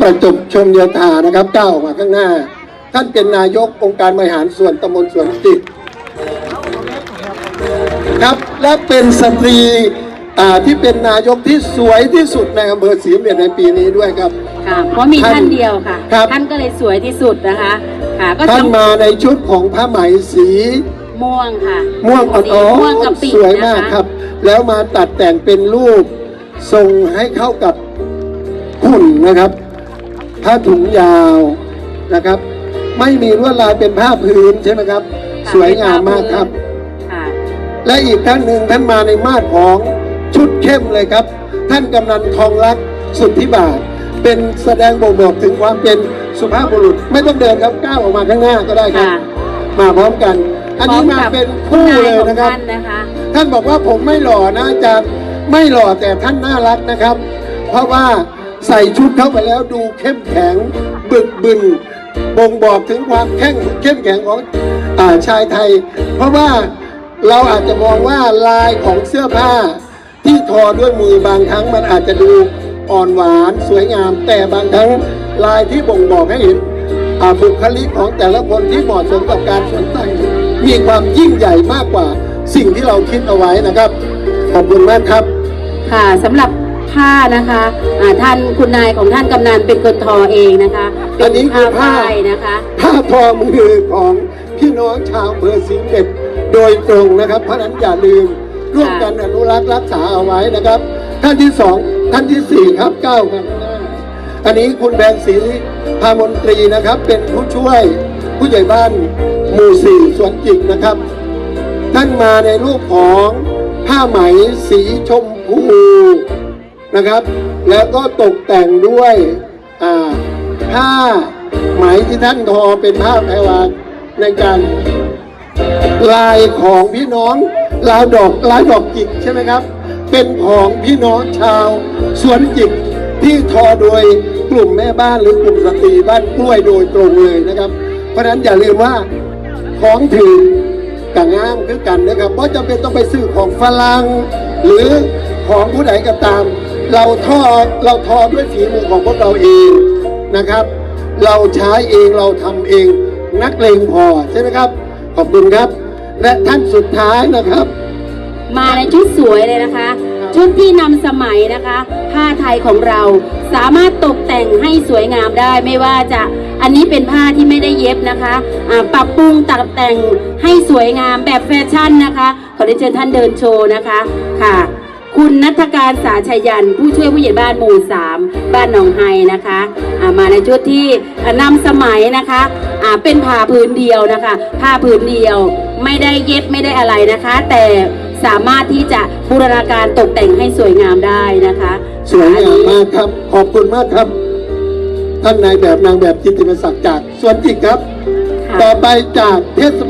ประจบชมโยธานะครับก้าวออกมาข้างหน้า ท่านเป็นนายกองค์การบริหารส่วนตำบลสวนจิตครับและเป็นสตรีอ่าที่เป็นนายกที่สวยที่สุดในอำเภอศรีเมียนในปีนี้ด้วยครับค่ะเพราะมีท่านท่านเดียวค่ะครับท่านก็เลยสวยที่สุดนะคะค่ะก็ท่านจะมาในชุดของผ้าไหมสีม่วงค่ะ ม่วงอ่สีอนม่วงกับปีๆสวยมากนะะครับ แล้วมาตัดแต่งเป็นรูปทรงให้เข้ากับหุ่นนะครับ ผ้าถุงยาวนะครับ ไม่มีลวดลายเป็นผ้าพื้นใช่ไหมครับค่ะสวยงามมากครับ ค่ะและอีกท่านหนึ่งท่านมาในมาดของชุดเข้มเลยครับ ท่านกำนันทองรักสุทธิบาท เป็นแสดงบ่งบอกถึงความเป็นสุภาพบุรุษ ไม่ต้องเดินครับก้าวออกมาข้างหน้าก็ได้ครับ ค่ะมาพร้อมกัน อันนี้มาเป็นคู่เลยนะครับณนายของท่านนะคะ ท่านบอกว่าผมไม่หล่อนะอาจารย์ไม่หล่อแต่ท่านน่ารักนะครับ เพราะว่า ใส่ชุดเข้าไปแล้วดูเข้มแข็งบึกบึนบ่งบอกถึงความแข็งเข้มแข็งของอาชายไทย เพราะว่าเราอาจจะมองว่าลายของเสื้อผ้า ที่ทอด้วยมือบางครั้งมันอาจจะดูอ่อนหวานสวยงาม แต่บางครั้งลายที่บ่งบอกให้เห็นบุคลิกของแต่ละคนที่เหมาะสมกับการสวมใส่มีความยิ่งใหญ่มากกว่าสิ่งที่เราคิดเอาไว้นะครับ ขอบคุณมากครับ ค่ะสำหรับ ผ้านะคะอ่าท่านคุณนายของท่านกำนันเป็นคนทอเองนะคะอันนี้คือผ้าฝ้ายนะคะ ผ้าทอมือของพี่น้องชาวอำเภอสิงห์เบ็ดโดยตรงนะครับเพราะฉะนั้นอย่าลืมร่วมกันอนุรักษ์รักษาเอาไว้นะครับ ท่านที่สองท่านที่สี่ครับเก้าครับหน้าอันนี้คุณแบงศรีพามนตรีนะครับ เป็นผู้ช่วยผู้ใหญ่บ้านหมู่สี่สวนจิกนะครับ ท่านมาในรูปของผ้าไหมสีชมพู นะครับ แล้วก็ตกแต่งด้วยผ้าไหมที่ท่านทอเป็นผ้าแพรวาในการลายของพี่น้องลายดอกลายดอกจิกใช่ไหมครับ เป็นของพี่น้องชาวสวนจิกที่ทอโดยกลุ่มแม่บ้านหรือกลุ่มสตรีบ้านกล้วยโดยตรงเลยนะครับ เพราะฉะนั้นอย่าลืมว่าของถือกับงามคือกันนะครับเพราะจำเป็นต้องไปซื้อของฝรั่งหรือของผู้ใดก็ตาม เราทอเราทอด้วยฝีมือของพวกเราเองนะครับ เราใช้เองเราทำเองนักเลงพอใช่ไหมครับ ขอบคุณครับ และท่านสุดท้ายนะครับ มาในชุดสวยเลยนะคะ ชุดที่นำสมัยนะคะ ผ้าไทยของเราสามารถตกแต่งให้สวยงามได้ไม่ว่าจะอันนี้เป็นผ้าที่ไม่ได้เย็บนะคะอ่าปรับปรุงตัดแต่งให้สวยงามแบบแฟชั่นนะคะ ขอได้เชิญท่านเดินโชว์นะคะค่ะ คุณนัฐการสาชยัน ผู้ช่วยผู้ใหญ่บ้านหมู่สามบ้านหนองไฮนะคะอ่ามาในชุดที่อ่านำสมัยนะคะอ่าเป็นผ้าพื้นเดียวนะคะ ผ้าพื้นเดียวไม่ได้เย็บไม่ได้อะไรนะคะ แต่สามารถที่จะบูรณาการตกแต่งให้สวยงามได้นะคะ สวยงามมากครับ ขอบคุณมากครับ ท่านนายแบบนางแบบจิตติมศักดิ์จากสวนจิกครับค่ะต่อไปจากเทศบาล